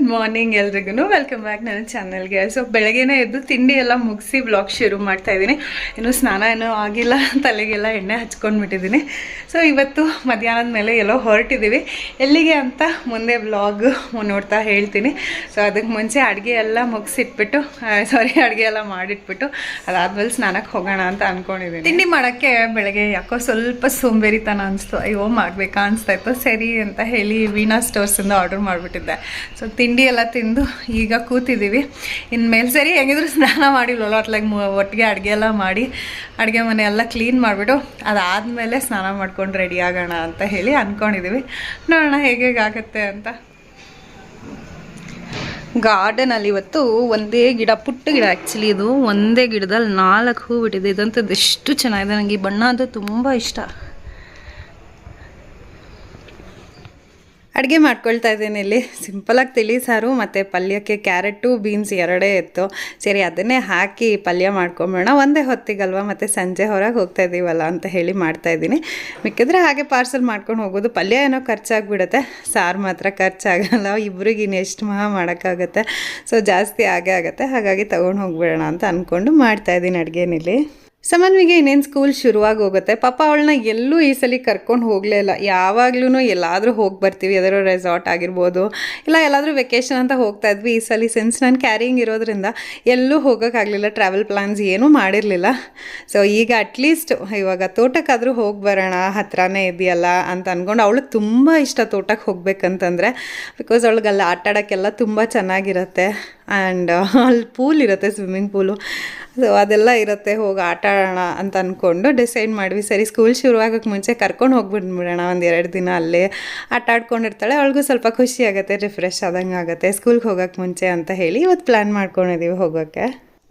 Good morning ಎಲ್ರಿಗೂ welcome back ನನ್ನ ಚಾನಲ್ಗೆ ಸೊ ಬೆಳಗ್ಗೆನೇ ಎದ್ದು ತಿಂಡಿ ಎಲ್ಲ ಮುಗಿಸಿ ಬ್ಲಾಗ್ ಶುರು ಮಾಡ್ತಾ ಇದ್ದೀನಿ. ಇನ್ನು ಸ್ನಾನ ಏನೂ ಆಗಿಲ್ಲ, ತಲೆಗೆಲ್ಲ ಎಣ್ಣೆ ಹಚ್ಕೊಂಡ್ಬಿಟ್ಟಿದ್ದೀನಿ. ಸೊ ಇವತ್ತು ಮಧ್ಯಾಹ್ನದ ಮೇಲೆ ಎಲ್ಲೋ ಹೊರಟಿದ್ದೀವಿ. ಎಲ್ಲಿಗೆ ಅಂತ ಮುಂದೆ ಬ್ಲಾಗ್ ನೋಡ್ತಾ ಹೇಳ್ತೀನಿ. ಸೊ ಅದಕ್ಕೆ ಮುಂಚೆ ಅಡುಗೆ ಎಲ್ಲ ಮುಗಿಸಿಟ್ಬಿಟ್ಟು ಸಾರಿ ಅಡುಗೆ ಎಲ್ಲ ಮಾಡಿಟ್ಬಿಟ್ಟು, ಅದಾದ್ಮೇಲೆ ಸ್ನಾನಕ್ಕೆ ಹೋಗೋಣ ಅಂತ ಅಂದ್ಕೊಂಡಿದ್ದೀನಿ ತಿಂಡಿ ಮಾಡೋಕ್ಕೆ ಬೆಳಗ್ಗೆ ಯಾಕೋ ಸ್ವಲ್ಪ ಸೋಂಬೇರಿತನ ಅನಿಸ್ತು. ಅಯ್ಯೋ, ಮಾಡಬೇಕಾ ಅನಿಸ್ತಾ ಇತ್ತು. ಸರಿ ಅಂತ ಹೇಳಿ ವೀಣಾ ಸ್ಟೋರ್ಸಿಂದ ಆರ್ಡರ್ ಮಾಡಿಬಿಟ್ಟಿದ್ದೆ. ಸೊ ತಿಂಡಿ ಎಲ್ಲ ತಿಂದು ಈಗ ಕೂತಿದ್ದೀವಿ. ಇನ್ಮೇಲೆ ಸರಿ ಹೆಂಗಿದ್ರು ಸ್ನಾನ ಮಾಡಿಲ್ವಲ್ಲ ಅಟ್ಲಾಗ ಒಟ್ಟಿಗೆ ಅಡುಗೆ ಎಲ್ಲ ಮಾಡಿ, ಅಡುಗೆ ಮನೆ ಎಲ್ಲ ಕ್ಲೀನ್ ಮಾಡಿಬಿಟ್ಟು ಅದಾದಮೇಲೆ ಸ್ನಾನ ಮಾಡ್ಕೊಂಡು ರೆಡಿ ಆಗೋಣ ಅಂತ ಹೇಳಿ ಅಂದ್ಕೊಂಡಿದ್ದೀವಿ ನೋಡೋಣ ಹೇಗೆ ಆಗುತ್ತೆ ಅಂತ. ಗಾರ್ಡನಲ್ಲಿ ಇವತ್ತು ಒಂದೇ ಗಿಡ, ಪುಟ್ಟ ಗಿಡ ಆ್ಯಕ್ಚುಲಿ ಇದು. ಒಂದೇ ಗಿಡದಲ್ಲಿ ನಾಲ್ಕು ಹೂ ಬಿಟ್ಟಿದೆ. ಇದಂತದ್ದು ಎಷ್ಟು ಚೆನ್ನಾಗಿದೆ. ನನಗೆ ಈ ಬಣ್ಣ ಅದು ತುಂಬ ಇಷ್ಟ. ಅಡುಗೆ ಮಾಡ್ಕೊಳ್ತಾ ಇದ್ದೀನಿ ಇಲ್ಲಿ. ಸಿಂಪಲಾಗಿ ತಿಳಿ ಸಾರು ಮತ್ತು ಪಲ್ಯಕ್ಕೆ ಕ್ಯಾರೆಟು, ಬೀನ್ಸ್ ಎರಡೇ ಇತ್ತು. ಸರಿ, ಅದನ್ನೇ ಹಾಕಿ ಪಲ್ಯ ಮಾಡ್ಕೊಂಬಿಡೋಣ. ಒಂದೇ ಹೊತ್ತಿಗಲ್ವ ಮತ್ತು ಸಂಜೆ ಹೊರಗೆ ಹೋಗ್ತಾ ಇದ್ದೀವಲ್ಲ ಅಂತ ಹೇಳಿ ಮಾಡ್ತಾ ಇದ್ದೀನಿ. ಮಿಕ್ಕಿದ್ರೆ ಹಾಗೆ ಪಾರ್ಸಲ್ ಮಾಡ್ಕೊಂಡು ಹೋಗೋದು. ಪಲ್ಯ ಏನೋ ಖರ್ಚಾಗ್ಬಿಡುತ್ತೆ. ಸಾರು ಮಾತ್ರ ಖರ್ಚಾಗಲ್ಲ. ಇಬ್ರಿಗೆ ಇನ್ನು ಎಷ್ಟು ಮಹಾ ಮಾಡೋಕ್ಕಾಗುತ್ತೆ. ಸೊ ಜಾಸ್ತಿ ಆಗೇ ಆಗುತ್ತೆ. ಹಾಗಾಗಿ ತೊಗೊಂಡು ಹೋಗ್ಬಿಡೋಣ ಅಂತ ಅಂದ್ಕೊಂಡು ಮಾಡ್ತಾ ಅಡುಗೆನಲ್ಲಿ ಅಡುಗೆನಿಲ್ಲಿ ಸಮನ್ವಿಗೆ ಇನ್ನೇನು ಸ್ಕೂಲ್ ಶುರುವಾಗಿ ಹೋಗುತ್ತೆ. ಪಾಪ ಅವಳನ್ನ ಎಲ್ಲೂ ಈ ಸಲ ಕರ್ಕೊಂಡು ಹೋಗಲೇ ಇಲ್ಲ. ಯಾವಾಗ್ಲೂ ಎಲ್ಲಾದರೂ ಹೋಗಿ ಬರ್ತೀವಿ. ಯಾವ್ದಾದ್ರು ರೆಸಾರ್ಟ್ ಆಗಿರ್ಬೋದು. ಇಲ್ಲ, ಎಲ್ಲಾದರೂ ವೆಕೇಶನ್ ಅಂತ ಹೋಗ್ತಾ ಇದ್ವಿ. ಈ ಸಲ ಸಿನ್ಸ್ ನಾನು ಕ್ಯಾರಿಂಗ್ ಇರೋದ್ರಿಂದ ಎಲ್ಲೂ ಹೋಗೋಕ್ಕಾಗಲಿಲ್ಲ ಟ್ರಾವೆಲ್ ಪ್ಲಾನ್ಸ್ ಏನೂ ಮಾಡಿರಲಿಲ್ಲ. ಸೊ ಈಗ ಅಟ್ಲೀಸ್ಟ್ ಇವಾಗ ತೋಟಕ್ಕಾದರೂ ಹೋಗಿ ಬರೋಣ. ಹತ್ರನೇ ಇದೆಯಲ್ಲ ಅಂತ ಅಂದ್ಕೊಂಡು ಅವಳಿಗೆ ತುಂಬ ಇಷ್ಟ ತೋಟಕ್ಕೆ ಹೋಗ್ಬೇಕಂತಂದರೆ ಬಿಕಾಸ್ ಅವಳಿಗೆ ಅಲ್ಲಿ ಆಟ ಆಡೋಕ್ಕೆಲ್ಲ ತುಂಬ ಚೆನ್ನಾಗಿರುತ್ತೆ. ಆ್ಯಂಡ್ ಅಲ್ಲಿ ಪೂಲ್ ಇರುತ್ತೆ ಸ್ವಿಮ್ಮಿಂಗ್ ಪೂಲು ಸೊ ಅದೆಲ್ಲ ಇರುತ್ತೆ, ಹೋಗಿ ಆಟ ಆಡೋಣ ಅಂತ ಅಂದ್ಕೊಂಡು ಡಿಸೈಡ್ ಮಾಡಿವಿ ಸರಿ ಸ್ಕೂಲ್ ಶುರುವಾಗಕ್ಕೆ ಮುಂಚೆ ಕರ್ಕೊಂಡು ಹೋಗ್ಬಿಟ್ಬಿಡೋಣ ಒಂದು ಎರಡು ದಿನ ಅಲ್ಲೇ. ಆಟ ಆಡ್ಕೊಂಡಿರ್ತಾಳೆ, ಅವಳಿಗೂ ಸ್ವಲ್ಪ ಖುಷಿ ಆಗುತ್ತೆ ರಿಫ್ರೆಶ್ ಆದಂಗೆ ಆಗುತ್ತೆ. ಸ್ಕೂಲ್ಗೆ ಹೋಗೋಕ್ಕೆ ಮುಂಚೆ ಅಂತ ಹೇಳಿ ಇವತ್ತು ಪ್ಲ್ಯಾನ್ ಮಾಡ್ಕೊಂಡಿದ್ದೀವಿ ಹೋಗೋಕ್ಕೆ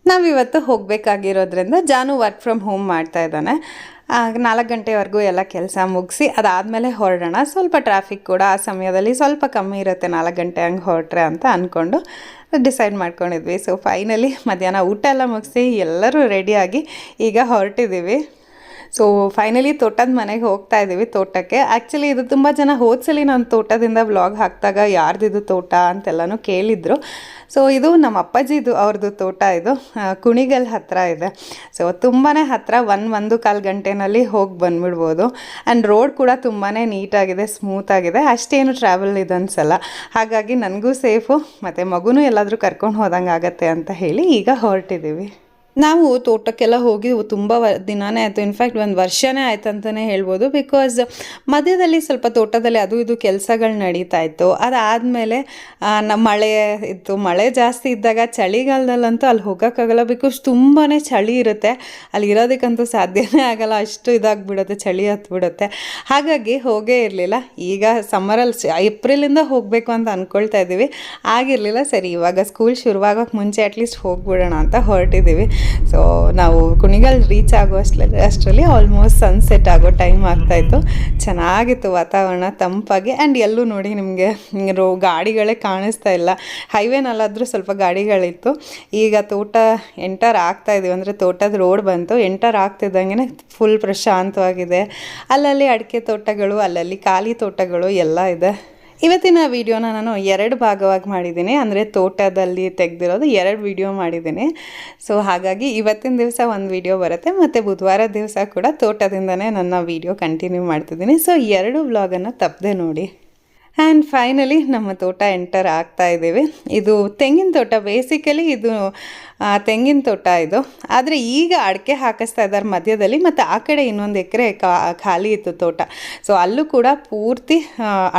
ನಾವಿವತ್ತು ಹೋಗಬೇಕಾಗಿರೋದ್ರಿಂದ ಜಾನು ವರ್ಕ್ ಫ್ರಮ್ ಹೋಮ್ ಮಾಡ್ತಾ ಇದ್ದಾನೆ. ನಾಲ್ಕು ಗಂಟೆವರೆಗೂ ಎಲ್ಲ ಕೆಲಸ ಮುಗಿಸಿ, ಅದಾದಮೇಲೆ ಹೊರಡೋಣ. ಸ್ವಲ್ಪ ಟ್ರಾಫಿಕ್ ಕೂಡ ಆ ಸಮಯದಲ್ಲಿ ಸ್ವಲ್ಪ ಕಮ್ಮಿ ಇರುತ್ತೆ, ನಾಲ್ಕು ಗಂಟೆ ಹಂಗೆ ಹೊರಟ್ರೆ ಅಂತ ಅಂದ್ಕೊಂಡು ಡಿಸೈಡ್ ಮಾಡ್ಕೊಂಡಿದ್ವಿ. ಸೊ ಫೈನಲಿ ಮಧ್ಯಾಹ್ನ ಊಟ ಎಲ್ಲ ಮುಗಿಸಿ ಎಲ್ಲರೂ ರೆಡಿಯಾಗಿ ಈಗ ಹೊರಟಿದ್ದೀವಿ ಸೊ ಫೈನಲಿ ತೋಟದ ಮನೆಗೆ ಹೋಗ್ತಾ ಇದ್ದೀವಿ ತೋಟಕ್ಕೆ. ಆ್ಯಕ್ಚುಲಿ ಇದು ತುಂಬ ಜನ ಹೋದ್ಸಲಿ ನಾನು ತೋಟದಿಂದ ವ್ಲಾಗ್ ಹಾಕಿದಾಗ ಯಾರ್ದಿದು ತೋಟ ಅಂತೆಲ್ಲನೂ ಕೇಳಿದರು. ಸೊ ಇದು ನಮ್ಮ ಅಪ್ಪಾಜಿದು ಅವ್ರದ್ದು ತೋಟ ಇದು. ಕುಣಿಗಲ್ ಹತ್ತಿರ ಇದೆ. ಸೊ ತುಂಬಾ ಹತ್ತಿರ ಒಂದು ಒಂದು ಕಾಲು ಗಂಟೆನಲ್ಲಿ ಹೋಗಿ ಬಂದ್ಬಿಡ್ಬೋದು. ಆ್ಯಂಡ್ ರೋಡ್ ಕೂಡ ತುಂಬಾ ನೀಟಾಗಿದೆ ಸ್ಮೂತಾಗಿದೆ ಅಷ್ಟೇನು ಟ್ರಾವೆಲ್ ಇದು ಅನ್ಸಲ್ಲ ಹಾಗಾಗಿ ನನಗೂ ಸೇಫು, ಮತ್ತು ಮಗುನೂ ಎಲ್ಲಾದರೂ ಕರ್ಕೊಂಡು ಹೋದಂಗೆ ಆಗತ್ತೆ ಅಂತ ಹೇಳಿ ಈಗ ಹೊರಟಿದ್ದೀವಿ ನಾವು ತೋಟಕ್ಕೆಲ್ಲ ಹೋಗಿ ತುಂಬ ದಿನಾನೇ ಆಯಿತು. ಇನ್ಫ್ಯಾಕ್ಟ್ ಒಂದು ವರ್ಷನೇ ಆಯ್ತು ಅಂತಲೇ ಹೇಳ್ಬೋದು. ಬಿಕಾಸ್ ಮಧ್ಯದಲ್ಲಿ ಸ್ವಲ್ಪ ತೋಟದಲ್ಲಿ ಅದು ಇದು ಕೆಲಸಗಳು ನಡೀತಾ ಇತ್ತು. ಅದಾದಮೇಲೆ ನಮ್ಮ ಮಳೆ ಇತ್ತು. ಮಳೆ ಜಾಸ್ತಿ ಇದ್ದಾಗ ಚಳಿಗಾಲದಲ್ಲಂತೂ ಅಲ್ಲಿ ಹೋಗೋಕ್ಕಾಗಲ್ಲ. ಬಿಕಾಸ್ ತುಂಬಾ ಚಳಿ ಇರುತ್ತೆ. ಅಲ್ಲಿ ಇರೋದಕ್ಕಂತೂ ಸಾಧ್ಯನೇ ಆಗಲ್ಲ. ಅಷ್ಟು ಇದಾಗ್ಬಿಡುತ್ತೆ. ಚಳಿ ಹತ್ಬಿಡುತ್ತೆ. ಹಾಗಾಗಿ ಹೋಗೇ ಇರಲಿಲ್ಲ. ಈಗ ಸಮ್ಮರಲ್ಲಿ ಏಪ್ರಿಲಿಂದ ಹೋಗಬೇಕು ಅಂತ ಅಂದ್ಕೊಳ್ತಾ ಇದ್ದೀವಿ. ಆಗಿರಲಿಲ್ಲ. ಸರಿ, ಇವಾಗ ಸ್ಕೂಲ್ ಶುರುವಾಗೋಕ್ಕೆ ಮುಂಚೆ ಅಟ್ಲೀಸ್ಟ್ ಹೋಗ್ಬಿಡೋಣ ಅಂತ ಹೊರಟಿದ್ದೀವಿ. ಸೊ ನಾವು ಕುಣಿಗಲ್ ರೀಚ್ ಆಗೋ ಅಷ್ಟರಲ್ಲಿ ಅಷ್ಟರಲ್ಲಿ ಆಲ್ಮೋಸ್ಟ್ ಸನ್ಸೆಟ್ ಆಗೋ ಟೈಮ್ ಆಗ್ತಾಯಿತ್ತು ಚೆನ್ನಾಗಿತ್ತು ವಾತಾವರಣ, ತಂಪಾಗಿ ಆ್ಯಂಡ್ ಎಲ್ಲೂ ನೋಡಿ ನಿಮಗೆ ರೋ, ಗಾಡಿಗಳೇ ಕಾಣಿಸ್ತಾ ಇಲ್ಲ. ಹೈವೇನಲ್ಲಾದರೂ ಸ್ವಲ್ಪ ಗಾಡಿಗಳಿತ್ತು. ಈಗ ತೋಟ ಎಂಟರ್ ಆಗ್ತಾ ಇದೀವಿ. ಅಂದರೆ ತೋಟದ ರೋಡ್ ಬಂತು. ಎಂಟರ್ ಆಗ್ತಿದ್ದಂಗೆ ಫುಲ್ ಪ್ರಶಾಂತವಾಗಿದೆ. ಅಲ್ಲಲ್ಲಿ ಅಡಿಕೆ ತೋಟಗಳು, ಅಲ್ಲಲ್ಲಿ ಖಾಲಿ ತೋಟಗಳು ಎಲ್ಲ ಇದೆ. ಇವತ್ತಿನ ವಿಡಿಯೋನ ನಾನು ಎರಡು ಭಾಗವಾಗಿ ಮಾಡಿದ್ದೀನಿ. ಅಂದರೆ ತೋಟದಲ್ಲಿ ತೆಗೆದಿರೋದು ಎರಡು ವಿಡಿಯೋ ಮಾಡಿದ್ದೀನಿ. ಸೊ ಹಾಗಾಗಿ ಇವತ್ತಿನ ದಿವಸ ಒಂದು ವಿಡಿಯೋ ಬರುತ್ತೆ. ಮತ್ತು ಬುಧವಾರ ದಿವಸ ಕೂಡ ತೋಟದಿಂದನೇ ನನ್ನ ವೀಡಿಯೋ ಕಂಟಿನ್ಯೂ ಮಾಡ್ತಿದ್ದೀನಿ. ಸೊ ಎರಡು ವ್ಲಾಗನ್ನು ತಪ್ಪದೆ ನೋಡಿ. ಆ್ಯಂಡ್ ಫೈನಲಿ ನಮ್ಮ ತೋಟ ಎಂಟರ್ ಆಗ್ತಾ ಇದ್ದೀವಿ. ಇದು ತೆಂಗಿನ ತೋಟ ಬೇಸಿಕಲಿ ಇದು ತೆಂಗಿನ ತೋಟ ಇದು. ಆದರೆ ಈಗ ಅಡಿಕೆ ಹಾಕಿಸ್ತಾ ಇದ್ದಾರೆ ಮಧ್ಯದಲ್ಲಿ, ಮತ್ತು ಆ ಕಡೆ ಇನ್ನೊಂದು ಎಕರೆ ಖಾಲಿ ಇತ್ತು ತೋಟ. ಸೊ ಅಲ್ಲೂ ಕೂಡ ಪೂರ್ತಿ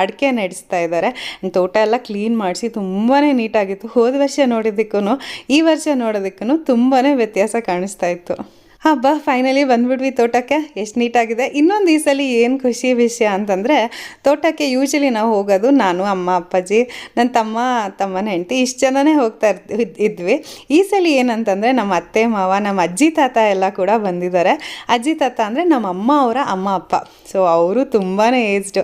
ಅಡಿಕೆ ನಡೆಸ್ತಾ ಇದ್ದಾರೆ. ತೋಟ ಎಲ್ಲ ಕ್ಲೀನ್ ಮಾಡಿಸಿ ತುಂಬಾ ನೀಟಾಗಿತ್ತು ಹೋದ ವರ್ಷ ನೋಡಿದ್ದಕ್ಕೂ ಈ ವರ್ಷ ನೋಡೋದಕ್ಕೂ ತುಂಬಾ ವ್ಯತ್ಯಾಸ ಕಾಣಿಸ್ತಾ ಇತ್ತು. ಹಬ್ಬ ಫೈನಲಿ ಬಂದ್ಬಿಟ್ವಿ ತೋಟಕ್ಕೆ. ಎಷ್ಟು ನೀಟಾಗಿದೆ. ಇನ್ನೊಂದು ಈ ಸಲ ಏನು ಖುಷಿ ವಿಷಯ ಅಂತಂದರೆ, ತೋಟಕ್ಕೆ ಯೂಶಲಿ ನಾವು ಹೋಗೋದು ನಾನು, ಅಮ್ಮ, ಅಪ್ಪಾಜಿ ನನ್ನ ತಮ್ಮ, ತಮ್ಮನ ಹೆಂಡತಿ, ಇಷ್ಟು ಜನನೇ ಹೋಗ್ತಾ ಇದ್ವಿ. ಈ ಸಲ ಏನಂತಂದರೆ, ನಮ್ಮ ಅತ್ತೆ, ಮಾವ, ನಮ್ಮ ಅಜ್ಜಿ, ತಾತ ಎಲ್ಲ ಕೂಡ ಬಂದಿದ್ದಾರೆ. ಅಜ್ಜಿ, ತಾತ ಅಂದರೆ ನಮ್ಮ ಅಮ್ಮ ಅವರ ಅಮ್ಮ, ಅಪ್ಪ. ಸೊ ಅವರು ತುಂಬಾ ಏಜ್ಡ್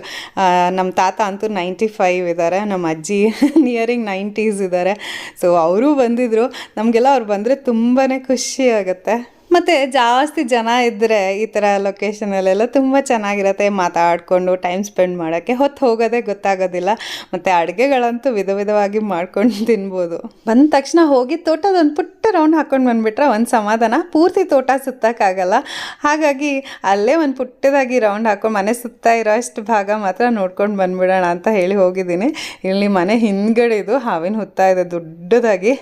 ನಮ್ಮ ತಾತ ಅಂತೂ ನೈಂಟಿ ಫೈವ್ ಇದ್ದಾರೆ ನಮ್ಮ ಅಜ್ಜಿ ನಿಯರಿಂಗ್ ನೈಂಟೀಸ್ ಇದ್ದಾರೆ ಸೊ ಅವರು ಬಂದಿದ್ದರು ನಮಗೆಲ್ಲ ಅವ್ರು ಬಂದರೆ ತುಂಬಾ ಖುಷಿ ಆಗುತ್ತೆ. ಮತ್ತು ಜಾಸ್ತಿ ಜನ ಇದ್ದರೆ ಈ ಥರ ಲೊಕೇಶನಲ್ಲೆಲ್ಲ ತುಂಬ ಚೆನ್ನಾಗಿರುತ್ತೆ. ಮಾತಾಡಿಕೊಂಡು ಟೈಮ್ ಸ್ಪೆಂಡ್ ಮಾಡೋಕ್ಕೆ ಹೊತ್ತು ಹೋಗೋದೇ ಗೊತ್ತಾಗೋದಿಲ್ಲ. ಮತ್ತು ಅಡುಗೆಗಳಂತೂ ವಿಧ ವಿಧವಾಗಿ ಮಾಡ್ಕೊಂಡು ತಿನ್ಬೋದು. ಬಂದ ತಕ್ಷಣ ಹೋಗಿ ತೋಟದ ಒಂದು ಪುಟ್ಟ ರೌಂಡ್ ಹಾಕ್ಕೊಂಡು ಬಂದುಬಿಟ್ರೆ ಒಂದು ಸಮಾಧಾನ. ಪೂರ್ತಿ ತೋಟ ಸುತ್ತಕ್ಕಾಗಲ್ಲ. ಹಾಗಾಗಿ ಅಲ್ಲೇ ಒಂದು ಪುಟ್ಟದಾಗಿ ರೌಂಡ್ ಹಾಕೊಂಡು ಮನೆ ಸುತ್ತ ಇರೋ ಅಷ್ಟು ಭಾಗ ಮಾತ್ರ ನೋಡ್ಕೊಂಡು ಬಂದ್ಬಿಡೋಣ ಅಂತ ಹೇಳಿ ಹೋಗಿದ್ದೀನಿ. ಇಲ್ಲಿ ಮನೆ ಹಿಂದ್ಗಡೆ ಇದು, ಹಾವಿನ ಹುತ್ತ ಇದೆ, ದೊಡ್ಡದಾಗಿ.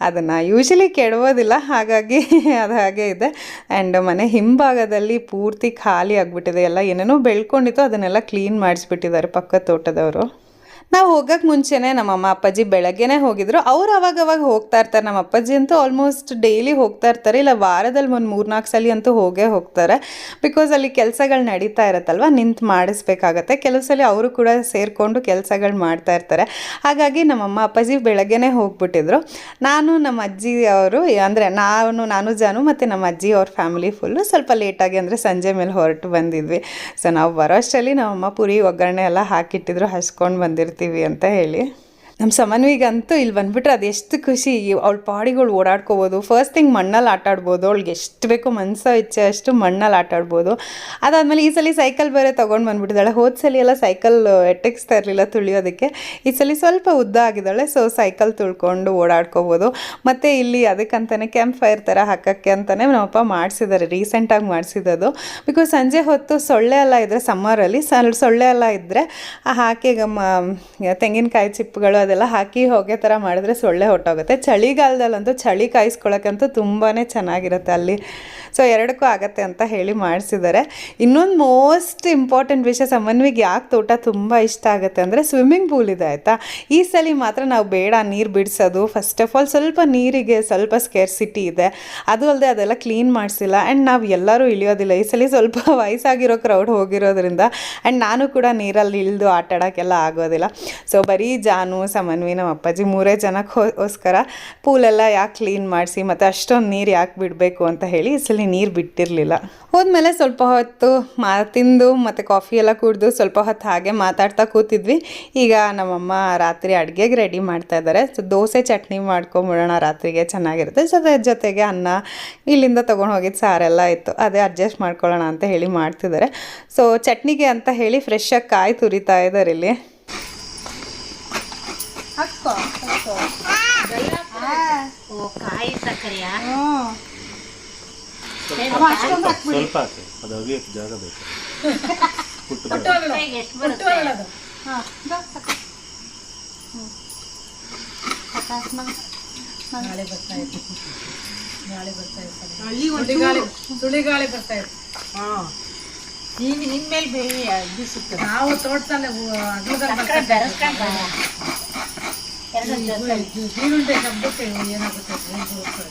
ಅದನ್ನು ಯೂಶಲಿ ಕೆಡವೋದಿಲ್ಲ. ಹಾಗಾಗಿ ಅದು ಹಾಗೆ ಇದೆ. ಆ್ಯಂಡ್ ಮನೆ ಹಿಂಭಾಗದಲ್ಲಿ ಪೂರ್ತಿ ಖಾಲಿ ಆಗಿಬಿಟ್ಟಿದೆ. ಎಲ್ಲ ಏನೇನೋ ಬೆಳ್ಕೊಂಡಿತ್ತು, ಅದನ್ನೆಲ್ಲ ಕ್ಲೀನ್ ಮಾಡಿಸ್ಬಿಟ್ಟಿದ್ದಾರೆ ಪಕ್ಕದ ತೋಟದವರು. ನಾವು ಹೋಗೋಕ್ಕೆ ಮುಂಚೆನೇ ನಮ್ಮ ಅಮ್ಮ, ಅಪ್ಪಾಜಿ ಬೆಳಗ್ಗೆನೇ ಹೋಗಿದ್ರು. ಅವ್ರು ಅವಾಗ ಅವಾಗ ಹೋಗ್ತಾ ಇರ್ತಾರೆ. ನಮ್ಮ ಅಪ್ಪಾಜಿ ಅಂತೂ ಆಲ್ಮೋಸ್ಟ್ ಡೈಲಿ ಹೋಗ್ತಾ ಇರ್ತಾರೆ. ಇಲ್ಲ, ವಾರದಲ್ಲಿ ಒಂದು ಮೂರ್ನಾಲ್ಕು ಸಲ ಅಂತೂ ಹೋಗೇ ಹೋಗ್ತಾರೆ. ಬಿಕಾಸ್ ಅಲ್ಲಿ ಕೆಲಸಗಳು ನಡೀತಾ ಇರತ್ತಲ್ವ? ನಿಂತು ಮಾಡಿಸ್ಬೇಕಾಗತ್ತೆ. ಕೆಲವು ಸಲ ಅವರು ಕೂಡ ಸೇರಿಕೊಂಡು ಕೆಲಸಗಳು ಮಾಡ್ತಾ ಇರ್ತಾರೆ. ಹಾಗಾಗಿ ನಮ್ಮಮ್ಮ ಅಪ್ಪಾಜಿ ಬೆಳಗ್ಗೆನೇ ಹೋಗ್ಬಿಟ್ಟಿದ್ರು. ನಾನು, ನಮ್ಮ ಅಜ್ಜಿ ಅವರು, ಅಂದರೆ ನಾನು ನಾನು, ಜಾನು ಮತ್ತು ನಮ್ಮ ಅಜ್ಜಿ ಅವ್ರ ಫ್ಯಾಮಿಲಿ ಫುಲ್ಲು ಸ್ವಲ್ಪ ಲೇಟಾಗಿ ಅಂದರೆ ಸಂಜೆ ಮೇಲೆ ಹೊರಟು ಬಂದಿದ್ವಿ. ಸೊ ನಾವು ಬರೋ ಅಷ್ಟರಲ್ಲಿ ನಮ್ಮಮ್ಮ ಪುರಿ, ಒಗ್ಗರಣೆ ಎಲ್ಲ ಹಾಕಿಟ್ಟಿದ್ರು, ಹಸ್ಕೊಂಡು ಬಂದಿರ್ತೀವಿ ಅಂತ ಹೇಳಿ. ನಮ್ಮ ಸಮನ್ವಿಗಂತೂ ಇಲ್ಲಿ ಬಂದ್ಬಿಟ್ರೆ ಅದು ಎಷ್ಟು ಖುಷಿ. ಅವಳ ಪಾಡಿಗಳು ಓಡಾಡ್ಕೋಬೋದು. ಫಸ್ಟ್ ಥಿಂಗ್ ಮಣ್ಣಲ್ಲಿ ಆಟ ಆಡ್ಬೋದು ಅವಳಿಗೆ ಎಷ್ಟು ಬೇಕೋ ಮನಸ್ಸೋ ಇಚ್ಛೆ ಅಷ್ಟು ಮಣ್ಣಲ್ಲಿ ಆಟ ಆಡ್ಬೋದು ಅದಾದಮೇಲೆ ಈ ಸಲ ಸೈಕಲ್ ಬೇರೆ ತೊಗೊಂಡು ಬಂದ್ಬಿಟ್ಟಿದ್ದಾಳೆ. ಹೋದ ಸಲ ಎಲ್ಲ ಸೈಕಲ್ ಎಟ್ಟಿಕ್ಸ್ತಾ ಇರಲಿಲ್ಲ ತುಳಿಯೋದಕ್ಕೆ. ಈ ಸಲ ಸ್ವಲ್ಪ ಉದ್ದ ಆಗಿದ್ದಾಳೆ. ಸೊ ಸೈಕಲ್ ತುಳ್ಕೊಂಡು ಓಡಾಡ್ಕೋಬೋದು. ಮತ್ತು ಇಲ್ಲಿ ಅದಕ್ಕಂತಲೇ ಕ್ಯಾಂಪ್ ಫೈರ್ ಥರ ಹಾಕೋಕ್ಕೆ ಅಂತಲೇ ನಮ್ಮಪ್ಪ ಮಾಡಿಸಿದ್ದಾರೆ. ರೀಸೆಂಟಾಗಿ ಮಾಡಿಸಿದ್ದು ಬಿಕಾಸ್ ಸಂಜೆ ಹೊತ್ತು ಸೊಳ್ಳೆ ಎಲ್ಲ ಇದ್ದರೆ ಸಮ್ಮರಲ್ಲಿ ಸೊಳ್ಳೆ ಎಲ್ಲ ಇದ್ದರೆ ಹಾಕಿ ಗಮ್ಮ ತೆಂಗಿನಕಾಯಿ ಚಿಪ್ಪುಗಳು ಅದೆಲ್ಲ ಹಾಕಿ ಹೊಗೆ ಥರ ಮಾಡಿದ್ರೆ ಸೊಳ್ಳೆ ಹೊಟ್ಟೋಗುತ್ತೆ. ಚಳಿಗಾಲದಲ್ಲಂತೂ ಚಳಿ ಕಾಯಿಸ್ಕೊಳ್ಳೋಕ್ಕಂತೂ ತುಂಬಾ ಚೆನ್ನಾಗಿರುತ್ತೆ ಅಲ್ಲಿ. ಸೊ ಎರಡಕ್ಕೂ ಆಗತ್ತೆ ಅಂತ ಹೇಳಿ ಮಾಡಿಸಿದ್ದಾರೆ. ಇನ್ನೊಂದು ಮೋಸ್ಟ್ ಇಂಪಾರ್ಟೆಂಟ್ ವಿಷಯ ಸಮನ್ವಿಗೆ ಯಾಕೆ ತೋಟ ತುಂಬ ಇಷ್ಟ ಆಗುತ್ತೆ ಅಂದರೆ ಸ್ವಿಮ್ಮಿಂಗ್ ಪೂಲ್ ಇದೆ ಆಯಿತಾ? ಈ ಸಲ ಮಾತ್ರ ನಾವು ಬೇಡ ನೀರು ಬಿಡಿಸೋದು. ಫಸ್ಟ್ ಆಫ್ ಆಲ್ ಸ್ವಲ್ಪ ನೀರಿಗೆ ಸ್ವಲ್ಪ ಸ್ಕೇರ್ಸಿಟಿ ಇದೆ. ಅದು ಅಲ್ಲದೆ ಅದೆಲ್ಲ ಕ್ಲೀನ್ ಮಾಡಿಸಿಲ್ಲ. ಆ್ಯಂಡ್ ನಾವು ಎಲ್ಲರೂ ಇಳಿಯೋದಿಲ್ಲ. ಈ ಸಲ ಸ್ವಲ್ಪ ವಯಸ್ಸಾಗಿರೋ ಕ್ರೌಡ್ ಹೋಗಿರೋದ್ರಿಂದ. ಆ್ಯಂಡ್ ನಾನು ಕೂಡ ನೀರಲ್ಲಿ ಇಳಿದು ಆಟ ಆಡೋಕ್ಕೆಲ್ಲ ಆಗೋದಿಲ್ಲ. ಸೊ ಬರೀ ಜಾನು ಸಮನ್ವಿ ನಮ್ಮ ಅಪ್ಪಾಜಿ. ಮೂರೇ ಜನಕ್ಕೋಸ್ಕರ ಪೂಲೆಲ್ಲ ಯಾಕೆ ಕ್ಲೀನ್ ಮಾಡಿಸಿ, ಮತ್ತು ಅಷ್ಟೊಂದು ನೀರು ಯಾಕೆ ಬಿಡಬೇಕು ಅಂತ ಹೇಳಿ ಈ ಸಲ ನೀರು ಬಿಟ್ಟಿರಲಿಲ್ಲ. ಹೋದ್ಮೇಲೆ ಸ್ವಲ್ಪ ಹೊತ್ತು ಮಾ, ತಿಂದು ಮತ್ತು ಕಾಫಿ ಎಲ್ಲ ಕುಡಿದು ಸ್ವಲ್ಪ ಹೊತ್ತು ಹಾಗೆ ಮಾತಾಡ್ತಾ ಕೂತಿದ್ವಿ. ಈಗ ನಮ್ಮಮ್ಮ ರಾತ್ರಿ ಅಡುಗೆಗೆ ರೆಡಿ ಮಾಡ್ತಾ ಇದ್ದಾರೆ ಸೊ ದೋಸೆ ಚಟ್ನಿ ಮಾಡ್ಕೊಂಬಿಡೋಣ, ರಾತ್ರಿಗೆ ಚೆನ್ನಾಗಿರುತ್ತೆ. ಸೊ ಅದ್ರ ಜೊತೆಗೆ ಅನ್ನ ಇಲ್ಲಿಂದ ತೊಗೊಂಡು ಹೋಗಿದ್ದು ಸಾರೆಲ್ಲ ಇತ್ತು. ಅದೇ ಅಡ್ಜಸ್ಟ್ ಮಾಡ್ಕೊಳ್ಳೋಣ ಅಂತ ಹೇಳಿ ಮಾಡ್ತಿದ್ದಾರೆ ಸೊ ಚಟ್ನಿಗೆ ಅಂತ ಹೇಳಿ ಫ್ರೆಶ್ಶಾಗಿ ಕಾಯಿ ತುರಿತಾ ಇದ್ದಾರೆ ಇಲ್ಲಿ. ಓ ಕಾಯಿ ಸಕ್ಕರೆಯ? ಸ್ವಲ್ಪ ಹಾಕಿ ಅದು ಅಗಿಯಕ್ಕೆ ಜಾಗ ಬೇಕು. ಪುಟ್ಟ ಎಷ್ಟು ಬರುತ್ತೆ? ಈಗ ನಿಮ್ಮೇಲೆ ಬೇರೆ ಬೀಸುತ್ತೆ ನಾವು ತೋಟದಲ್ಲೇ ಸಕ್ಕರೆ ಬೆರೆಸ್ಕೊಂಡ್ ಬಾ. ಎರಡು ಜೊತೆ ಜೀರುಂಡೆ ಇನ್ಮೇಲೆ ಬೇಯಿ ಇದು ಪ್ರೇಮ ನಾವು ಪ್ರೇಮ ಮುಚ್ಬೇಕಲ್ಲ ಶಬ್ದಕ್ಕೆ ಕೊಡು.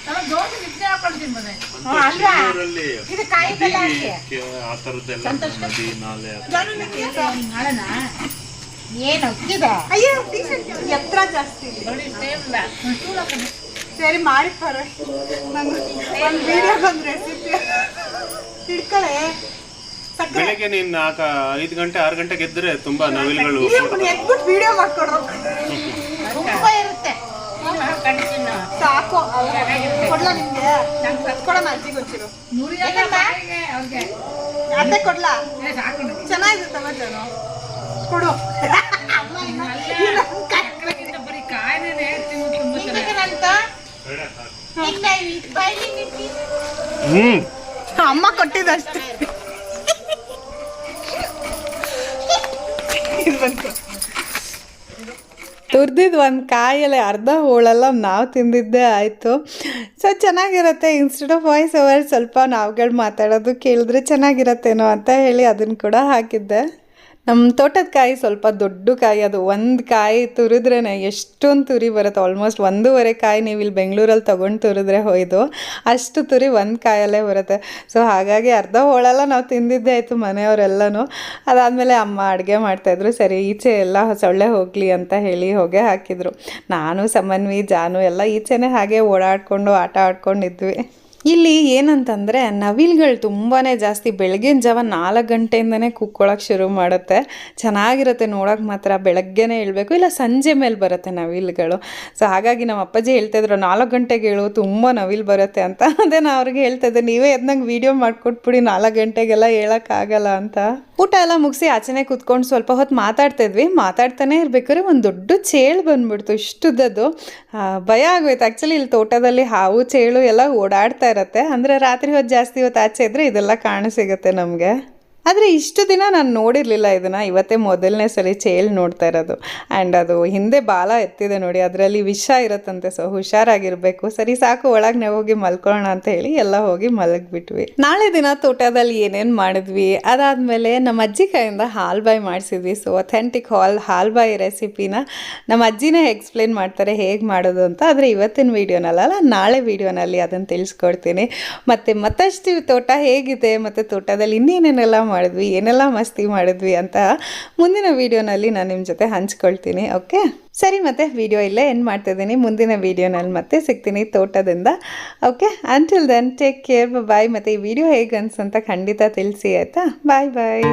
ಆ ನದಿ ನಾಲೆ ಏನು ಎತ್ತರ ಜಾಸ್ತಿ ನೋಡಿ ಸೇಮ್ ಇಲ್ಲ ಸರಿ ಮಾಡಿ ಪರ ಒಂದು ವಿಡಿಯೋ ಬಂದು ರೆಸಿಪಿ ಹಿಡ್ಕಳೆ. ಬೆಳಗ್ಗೆ ನೀನು ನಾಲ್ಕು ಐದು ಗಂಟೆ ಆರು ಗಂಟೆಗೆ ಎದ್ದರೆ ತುಂಬಾ ನವಿಲುಗಳು ಎದ್ಬಿಟ್ಟು ವಿಡಿಯೋ ಮಾಡ್ಕೊಡ್ರು ತುಂಬ ಇರುತ್ತೆ ಕಡಿತೀನಿ ನಾವು. ಸಾಕು. ಕೊಡ್ಲ ನಿಮ್ಗೆ ಅಜ್ಜಿಗೆ ಕೊಡ್ಲಾ? ಸಾಕು ಚೆನ್ನಾಗಿದೆ ಟೊಮೆಟೊನು ಕೊಡು. ಅಮ್ಮ ಕಾಯಿನೇ ತುರ್ದಿದ್ದು ಒಂದು ಕಾಯಲ್ಲಿ ಅರ್ಧ ಹೋಳೆಲ್ಲ ನಾವು ತಿಂದಿದ್ದೇ ಆಯಿತು. ಸೊ ಚೆನ್ನಾಗಿರುತ್ತೆ. ಇನ್ಸ್ಟೆಡ್ ಆಫ್ ವಾಯ್ಸ್ ಅವರ್ ಸ್ವಲ್ಪ ನಾವುಗಳು ಮಾತಾಡೋದು ಕೇಳಿದ್ರೆ ಚೆನ್ನಾಗಿರತ್ತೇನೋ ಅಂತ ಹೇಳಿ ಅದನ್ನು ಕೂಡ ಹಾಕಿದ್ದೆ. ನಮ್ಮ ತೋಟದ ಕಾಯಿ ಸ್ವಲ್ಪ ದೊಡ್ಡ ಕಾಯಿ, ಅದು ಒಂದು ಕಾಯಿ ತುರಿದ್ರೇ ಎಷ್ಟೊಂದು ತುರಿ ಬರುತ್ತೆ. ಆಲ್ಮೋಸ್ಟ್ ಒಂದೂವರೆ ಕಾಯಿ ನೀವು ಇಲ್ಲಿ ಬೆಂಗಳೂರಲ್ಲಿ ತೊಗೊಂಡು ತುರಿದ್ರೆ ಹೋಯ್ದು, ಅಷ್ಟು ತುರಿ ಒಂದು ಕಾಯಲ್ಲೇ ಬರುತ್ತೆ. ಸೊ ಹಾಗಾಗಿ ಅರ್ಧ ಹೋಳೆಲ್ಲ ನಾವು ತಿಂದಿದ್ದೇ ಆಯಿತು ಮನೆಯವರೆಲ್ಲನೂ. ಅದಾದಮೇಲೆ ಅಮ್ಮ ಅಡುಗೆ ಮಾಡ್ತಾಯಿದ್ರು ಸರಿ, ಈಚೆ ಎಲ್ಲ ಸೊಳ್ಳೆ ಹೋಗಲಿ ಅಂತ ಹೇಳಿ ಹೊಗೆ ಹಾಕಿದ್ರು. ನಾನು, ಸಮನ್ವಿ, ಜಾನು ಎಲ್ಲ ಈಚೆನೇ ಹಾಗೆ ಓಡಾಡಿಕೊಂಡು, ಆಟ ಆಡ್ಕೊಂಡಿದ್ವಿ. ಇಲ್ಲಿ ಏನಂತಂದರೆ ನವಿಲ್ಗಳು ತುಂಬಾ ಜಾಸ್ತಿ ಬೆಳಗಿನ ಜಾವ ನಾಲ್ಕು ಗಂಟೆಯಿಂದನೇ ಕುಕ್ಕೊಳಕ್ಕೆ ಶುರು ಮಾಡುತ್ತೆ. ಚೆನ್ನಾಗಿರುತ್ತೆ ನೋಡೋಕೆ ಮಾತ್ರ ಬೆಳಗ್ಗೆನೇ ಹೇಳಬೇಕು ಇಲ್ಲ ಸಂಜೆ ಮೇಲೆ ಬರುತ್ತೆ ನವಿಲ್ಗಳು. ಸೊ ಹಾಗಾಗಿ ನಮ್ಮ ಅಪ್ಪಾಜಿ ಹೇಳ್ತಾಯಿದ್ರು ನಾಲ್ಕು ಗಂಟೆಗೆ ಹೇಳು ತುಂಬ ನವಿಲು ಬರುತ್ತೆ ಅಂತ. ಅದೇ ನಾ ಅವ್ರಿಗೆ ಹೇಳ್ತಾಯಿದ್ದೆ ನೀವೇ ಎದ್ನಂಗೆ ವೀಡಿಯೋ ಮಾಡಿಕೊಟ್ಬಿಡಿ, ನಾಲ್ಕು ಗಂಟೆಗೆಲ್ಲ ಹೇಳೋಕ್ಕಾಗಲ್ಲ ಅಂತ. ಊಟ ಎಲ್ಲ ಮುಗಿಸಿ ಆಚೆನೆ ಕೂತ್ಕೊಂಡು ಸ್ವಲ್ಪ ಹೊತ್ತು ಮಾತಾಡ್ತಿದ್ವಿ ಮಾತಾಡ್ತಾನೆ ಇರ್ಬೇಕಾದ್ರೆ ಒಂದು ದೊಡ್ಡ ಚೇಳು ಬಂದ್ಬಿಡ್ತು ಇಷ್ಟುದ್ದದ್ದು ಭಯ ಆಗೋಯ್ತು. ಆ್ಯಕ್ಚುಲಿ ಇಲ್ಲಿ ತೋಟದಲ್ಲಿ ಹಾವು, ಚೇಳು ಎಲ್ಲ ಓಡಾಡ್ತಾ ಇರತ್ತೆ. ಅಂದರೆ ರಾತ್ರಿ ಹೊತ್ತು ಜಾಸ್ತಿ ಹೊತ್ತು ಆಚೆ ಇದ್ದರೆ ಇದೆಲ್ಲ ಕಾಣಸಿಗುತ್ತೆ ನಮಗೆ. ಆದರೆ ಇಷ್ಟು ದಿನ ನಾನು ನೋಡಿರಲಿಲ್ಲ ಇದನ್ನು. ಇವತ್ತೇ ಮೊದಲನೇ ಸರಿ ಚೇಲ್ ನೋಡ್ತಾ ಇರೋದು. ಆ್ಯಂಡ್ ಅದು ಹಿಂದೆ ಬಾಲ ಎತ್ತಿದೆ ನೋಡಿ, ಅದರಲ್ಲಿ ವಿಷ ಇರುತ್ತಂತೆ ಸೊ ಹುಷಾರಾಗಿರಬೇಕು. ಸರಿ, ಸಾಕು, ಒಳಗೆ ಹೋಗಿ ಮಲ್ಕೊಳ್ಳೋಣ ಅಂತ ಹೇಳಿ ಎಲ್ಲ ಹೋಗಿ ಮಲಗಿಬಿಟ್ವಿ. ನಾಳೆ ದಿನ ತೋಟದಲ್ಲಿ ಏನೇನು ಮಾಡಿದ್ವಿ, ಅದಾದಮೇಲೆ ನಮ್ಮ ಅಜ್ಜಿ ಕೈಯಿಂದ ಹಾಲ್ಬಾಯ್ ಮಾಡಿಸಿದ್ವಿ. ಸೊ ಅಥೆಂಟಿಕ್ ಹಾಲ್ ಹಾಲ್ಬಾಯ್ ರೆಸಿಪಿನ ನಮ್ಮ ಅಜ್ಜಿನೇ ಎಕ್ಸ್ಪ್ಲೇನ್ ಮಾಡ್ತಾರೆ ಹೇಗೆ ಮಾಡೋದು ಅಂತ. ಆದರೆ ಇವತ್ತಿನ ವೀಡಿಯೋನಲ್ಲ ನಾಳೆ ವೀಡಿಯೋನಲ್ಲಿ ಅದನ್ನು ತಿಳಿಸ್ಕೊಡ್ತೀನಿ. ಮತ್ತು ಮತ್ತಷ್ಟು ತೋಟ ಹೇಗಿದೆ, ಮತ್ತು ತೋಟದಲ್ಲಿ ಇನ್ನೇನೇನೆಲ್ಲ ಮಾಡಿದ್ವಿ, ಏನೆಲ್ಲ ಮಸ್ತಿ ಮಾಡಿದ್ವಿ ಅಂತ ಮುಂದಿನ ವೀಡಿಯೋನಲ್ಲಿ ನಾನು ನಿಮ್ಮ ಜೊತೆ ಹಂಚ್ಕೊಳ್ತೀನಿ, ಓಕೆ? ಸರಿ ಮತ್ತೆ, ವಿಡಿಯೋ ಇಲ್ಲೇ ಏನು ಮಾಡ್ತಿದ್ದೀನಿ ಮುಂದಿನ ವೀಡಿಯೋನಲ್ಲಿ ಮತ್ತೆ ಸಿಗ್ತೀನಿ ತೋಟದಿಂದ, okay? Until then take care bye ಮತ್ತು ಈ ವಿಡಿಯೋ ಹೇಗೆ ಅನ್ಸಂತ ಖಂಡಿತ ತಿಳಿಸಿ, ಆಯಿತಾ? ಬಾಯ್ ಬಾಯ್